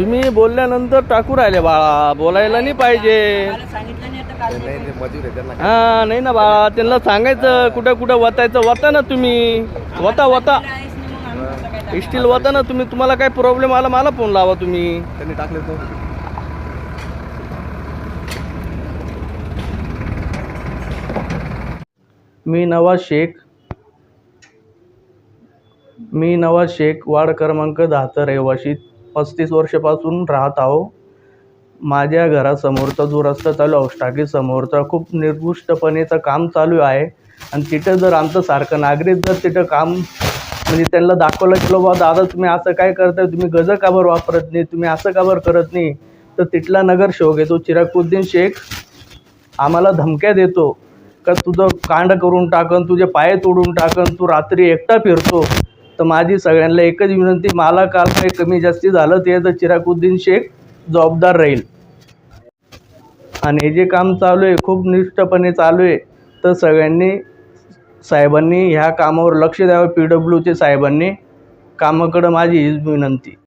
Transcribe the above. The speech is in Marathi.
तुम्ही बोलल्यानंतर टाकू राहिले बाळा बोलायला नाही पाहिजे. हा नाही ना बाळा त्यांना सांगायचं कुठं कुठं वतायचं वता ना तुम्ही. वता वता? स्टील वता ना तुम्ही तुम्हाला काय प्रॉब्लेम आला मला फोन लावा तुम्ही. त्यांनी टाकले तो मी नवाज शेख. मी नवाज शेख वार्ड क्रमांक दहाचा रहिवासी पस्तीस वर्षापासून राहत आहो. माझ्या घरासमोरचा जो रस्ता चालू आहे औष्टाकी समोरचा खूप निर्दुष्टपणेचं काम चालू आहे. आणि तिथं जर आमचं सारखं नागरिक जर तिथं काम म्हणजे त्यांना दाखवलं गेलो बा दादा तुम्ही असं काय करताय तुम्ही गज का बरं वापरत नाही तुम्ही असं का बरं करत नाही? तर तिथला नगर शोक येतो चिराकुद्दीन शेख आम्हाला धमक्या देतो. का तुझं कांड करून टाकन तुझे पाय तोडून टाकन तू रात्री एकटा फिरतो. तर माझी सगळ्यांना एकच विनंती मला काल काही कमी जास्ती झालं ते तर चिराकुद्दीन शेख जबाबदार राहील. आणि हे जे काम चालू आहे खूप निष्ठपणे चालू आहे तर सगळ्यांनी साहेबांनी ह्या कामावर लक्ष द्यावं पी डब्ल्यूचे साहेबांनी. कामाकडं माझी हीच विनंती.